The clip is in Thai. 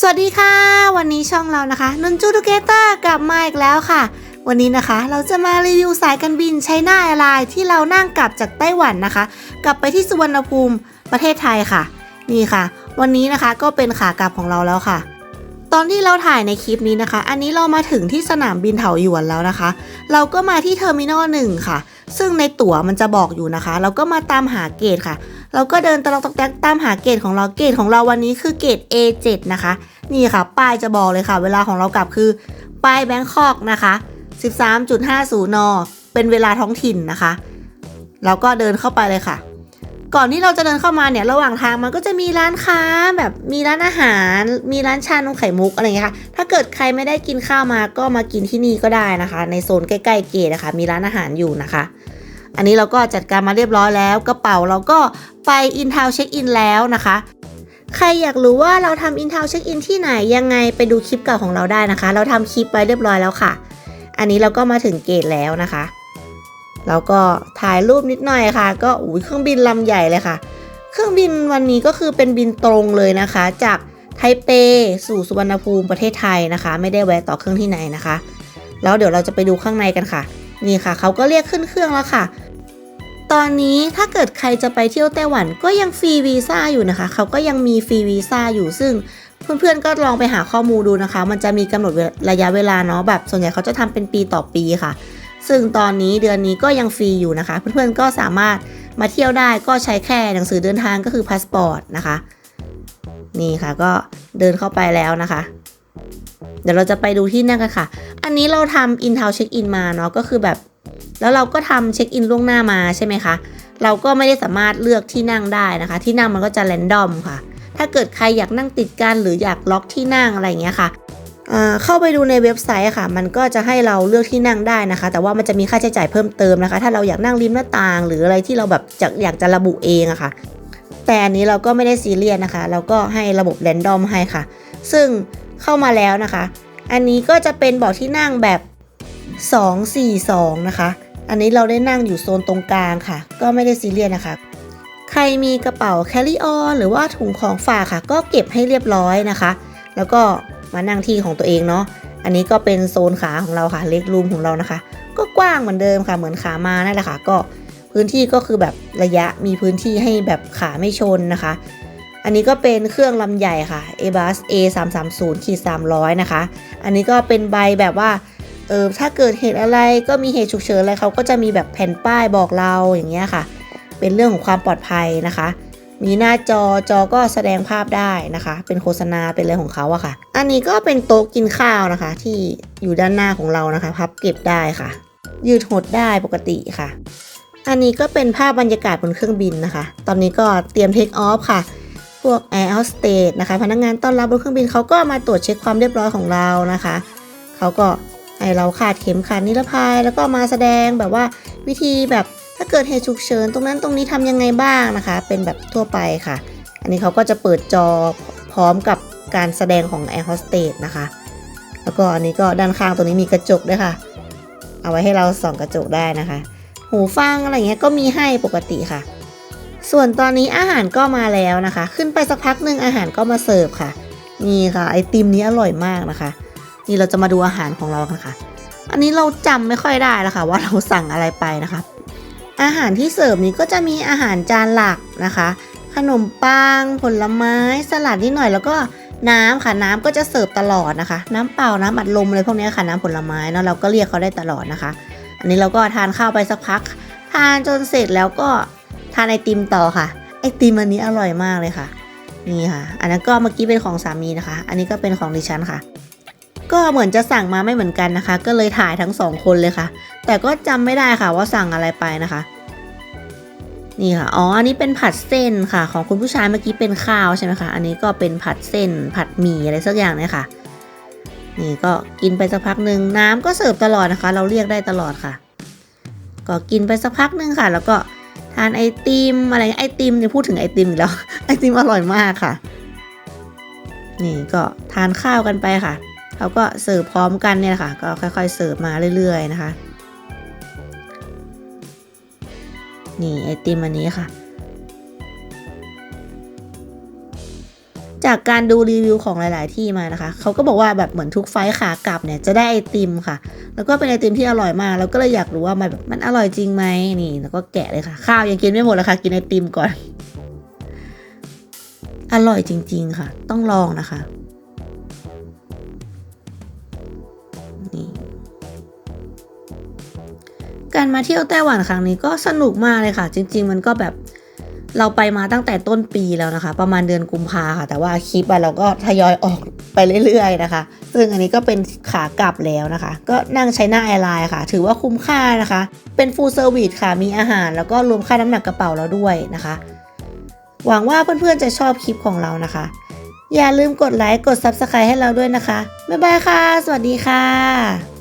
สวัสดีค่ะ วันนี้ช่องเรานะคะนนจูทูเกเตอร์กลับมาอีกแล้วค่ะ วันนี้นะคะ เราจะมารีวิวสายการบินไชน่าแอร์ไลน์ที่เรานั่งกลับจากไต้หวันนะคะ กลับไปที่สุวรรณภูมิประเทศไทยค่ะ นี่ค่ะ วันนี้นะคะก็เป็นขากลับของเราแล้วค่ะ ตอนที่เราถ่ายในคลิปนี้นะคะ อันนี้เรามาถึงที่สนามบินเถาหยวนแล้วนะคะ เราก็มาที่เทอร์มินอลหนึ่งค่ะ ซึ่งในตั๋วมันจะบอกอยู่นะคะ เราก็มาตามหาเกตค่ะ เราก็เดินตะลอกตอกแตกตามหาเกตของเราเกตของเราวันนี้คือเกต A7 นะคะ นี่ค่ะ ป้ายจะบอกเลยค่ะ เวลาของเรากลับคือ ป้ายแบงคอกนะคะ 13.50 น เป็นเวลาท้องถิ่นนะคะ เราก็เดินเข้าไปเลยค่ะ ก่อนที่เราจะเดินเข้ามาเนี่ยระหว่างทางมันก็จะมีร้านค้าแบบมีร้านอาหาร มีร้านชานมไข่มุกอะไรอย่างเงี้ยค่ะ ถ้าเกิดใครไม่ได้กินข้าวมาก็มากินที่นี่ก็ได้นะคะ ในโซนใกล้ๆเกตนะคะ มีร้านอาหารอยู่นะคะ อันนี้เราก็จัดการมาเรียบร้อยแล้ว กระเป๋าเราก็ไปอินทาวเช็คอินแล้วนะคะใครอยากรู้ว่าเราทำอินทาวเช็คอินที่ไหนยังไงไปดูคลิปเก่าของเราได้นะคะ เราทำคลิปไว้เรียบร้อยแล้วค่ะ อันนี้เราก็มาถึงเกตแล้วนะคะ แล้วก็ถ่ายรูปนิดหน่อยค่ะ ก็อุ้ยเครื่องบินลำใหญ่เลยค่ะ เครื่องบินวันนี้ก็คือเป็นบินตรงเลยนะคะ จากไทเปสู่สุวรรณภูมิประเทศไทยนะคะ ไม่ได้แวะต่อเครื่องที่ไหนนะคะ แล้วเดี๋ยวเราจะไปดูข้างในกันค่ะ นี่ค่ะเขาก็เรียกขึ้นเครื่องแล้วค่ะ ตอนนี้ถ้าเกิดใครจะไปเที่ยวไต้หวันก็ยังฟรีวีซ่าอยู่นะคะ เขาก็ยังมีฟรีวีซ่าอยู่ซึ่งเพื่อนๆก็ลองไปหาข้อมูลดูนะคะ มันจะมีกำหนดระยะเวลาเนาะแบบ ส่วนใหญ่เขาจะทำเป็นปีต่อปีค่ะ ซึ่งตอนนี้เดือนนี้ก็ยังฟรีอยู่นะคะ เพื่อนๆก็สามารถมาเที่ยวได้ก็ใช้แค่หนังสือเดินทางก็คือพาสปอร์ตนะคะ นี่ค่ะก็เดินเข้าไปแล้วนะคะ เดี๋ยวเราจะไปดูที่นั่งกันค่ะ อันนี้เราทำอินทาวเช็คอินมาเนาะก็คือแบบ แล้วเราก็ทำเช็คอินล่วงหน้ามาใช่ไหมคะ เราก็ไม่ได้สามารถเลือกที่นั่งได้นะคะ ที่นั่งมันก็จะแรนดอมค่ะ ถ้าเกิดใครอยากนั่งติดกันหรืออยากล็อกที่นั่งอะไรอย่างเงี้ยค่ะเข้าไปดูในเว็บไซต์ค่ะ มันก็จะให้เราเลือกที่นั่งได้นะคะ แต่ว่ามันจะมีค่าใช้จ่ายเพิ่มเติมนะคะ ถ้าเราอยากนั่งริมหน้าต่าง หรืออะไรที่เราแบบจะอยากจะระบุเองอะค่ะ แต่อันนี้เราก็ไม่ได้ซีเรียสนะคะ เราก็ให้ระบบแรนดอมให้ค่ะ ซึ่ง เข้ามาแล้วนะคะ อันนี้ก็จะเป็นเบาะที่นั่งแบบ 242 นะคะ อันนี้เราได้นั่งอยู่โซนตรงกลางค่ะ ก็ไม่ได้ซีเรียสนะคะ ใครมีกระเป๋า carry on หรือว่าถุงของฝากค่ะ ก็เก็บให้เรียบร้อยนะคะ แล้วก็มานั่งที่ของตัวเองเนาะ อันนี้ก็เป็นโซนขาของเราค่ะ เล็กรูมของเรานะคะ ก็กว้างเหมือนเดิมค่ะ เหมือนขามานั่นแหละค่ะ ก็พื้นที่ก็คือแบบระยะมีพื้นที่ให้แบบขาไม่ชนนะคะ อันนี้ก็เป็นเครื่องลำใหญ่ค่ะ Airbus A 3 3 0ขีด300 นะคะ อันนี้ก็เป็นใบแบบว่า เออถ้าเกิดเหตุอะไรก็มีเหตุฉุกเฉินอะไรเขาก็จะมีแบบแผ่นป้ายบอกเราอย่างเงี้ยค่ะ เป็นเรื่องของความปลอดภัยนะคะ มีหน้าจอจอก็แสดงภาพได้นะคะ เป็นโฆษณาเป็นอะไรของเขาอะค่ะ อันนี้ก็เป็นโต๊ะกินข้าวนะคะ ที่อยู่ด้านหน้าของเรานะคะ พับเก็บได้ค่ะ ยืดหดได้ปกติค่ะ อันนี้ก็เป็นภาพบรรยากาศบนเครื่องบินนะคะ ตอนนี้ก็เตรียมเทคออฟค่ะ พวก Air Hostess นะคะ พนักงานต้อนรับบนเครื่องบินเขาก็มาตรวจเช็คความเรียบร้อยของเรานะคะ เขาก็ให้เราขาดเข็มขัดนิรภัย แล้วก็มาแสดงแบบว่าวิธีแบบถ้าเกิดเหตุฉุกเฉินตรงนั้นตรงนี้ทำยังไงบ้างนะคะ เป็นแบบทั่วไปค่ะ อันนี้เขาก็จะเปิดจอพร้อมกับการแสดงของ Air Hostess นะคะ แล้วก็อันนี้ก็ด้านข้างตรงนี้มีกระจกด้วยค่ะ เอาไว้ให้เราส่องกระจกได้นะคะ หูฟังอะไรเงี้ยก็มีให้ปกติค่ะ ส่วนตอนนี้อาหารก็มาแล้วนะคะ ขึ้นไปสักพักหนึ่งอาหารก็มาเสิร์ฟค่ะ นี่ค่ะไอติมนี้อร่อยมากนะคะ นี่เราจะมาดูอาหารของเรากันค่ะ อันนี้เราจำไม่ค่อยได้แล้วค่ะ ว่าเราสั่งอะไรไปนะคะ อาหารที่เสิร์ฟนี้ก็จะมีอาหารจานหลักนะคะ ขนมปังผลไม้สลัดนิดหน่อยแล้วก็น้ำค่ะน้ำก็จะเสิร์ฟตลอดนะคะ น้ำเปล่าน้ำอัดลมอะไรพวกนี้ค่ะน้ำผลไม้เนาะเราก็เรียกเขาได้ตลอดนะคะ อันนี้เราก็ทานข้าวไปสักพัก ทานจนเสร็จแล้วก็ ทานไอติมต่อค่ะ ไอติมอันนี้อร่อยมากเลยค่ะ นี่ค่ะ อันนั้นก็เมื่อกี้เป็นของสามีนะคะ อันนี้ก็เป็นของดิฉันค่ะ ก็เหมือนจะสั่งมาไม่เหมือนกันนะคะ ก็เลยถ่ายทั้งสองคนเลยค่ะ แต่ก็จำไม่ได้ค่ะว่าสั่งอะไรไปนะคะ นี่ค่ะ อ๋อ อันนี้เป็นผัดเส้นค่ะ ของคุณผู้ชายเมื่อกี้เป็นข้าวใช่ไหมคะ อันนี้ก็เป็นผัดเส้น ผัดหมี่อะไรสักอย่างเนี่ยค่ะ นี่ก็กินไปสักพักหนึ่งน้ำก็เสิร์ฟตลอดนะคะ เราเรียกได้ตลอดค่ะ ก็กินไปสักพักหนึ่งค่ะ แล้วก็ ทานไอติมอะไรไอติมเนี่ยพูดถึงไอติมอีกแล้ว ไอติมอร่อยมากค่ะ นี่ก็ทานข้าวกันไปค่ะเขาก็เสิร์ฟพร้อมกันเนี่ยค่ะ ก็ค่อยๆเสิร์ฟมาเรื่อย ๆ นะคะ นี่ไอติมอันนี้ค่ะ จากการดูรีวิวของหลาย ๆ ที่มานะคะ เขาก็บอกว่าแบบเหมือนทุกไฟล์ขากลับเนี่ยจะได้ไอติมค่ะ แล้วก็เป็นไอติมที่อร่อยมากแล้วก็เลยอยากรู้ว่ามันแบบมันอร่อยจริงไหมนี่ แล้วก็แกะเลยค่ะ ข้าวยังกินไม่หมดเลยค่ะกินไอติมก่อน อร่อยจริง ๆ ค่ะ ต้องลองนะคะนี่การมาเที่ยวไต้หวันครั้งนี้ก็สนุกมากเลยค่ะ จริง ๆ มันก็แบบ เราไปมาตั้งแต่ต้นปีแล้วนะคะ ประมาณเดือนกุมภาค่ะ แต่ว่าคลิปอะเราก็ทยอยออกไปเรื่อยๆนะคะ ซึ่งอันนี้ก็เป็นขากลับแล้วนะคะ ก็นั่งใช้หน้าแอร์ไลน์ค่ะ ถือว่าคุ้มค่านะคะ เป็นฟูลเซอร์วิสค่ะ มีอาหารแล้วก็รวมค่าน้ำหนักกระเป๋าเราด้วยนะคะ หวังว่าเพื่อนๆจะชอบคลิปของเรานะคะ อย่าลืมกดไลค์กด Subscribe ให้เราด้วยนะคะ บ๊ายบายค่ะ สวัสดีค่ะ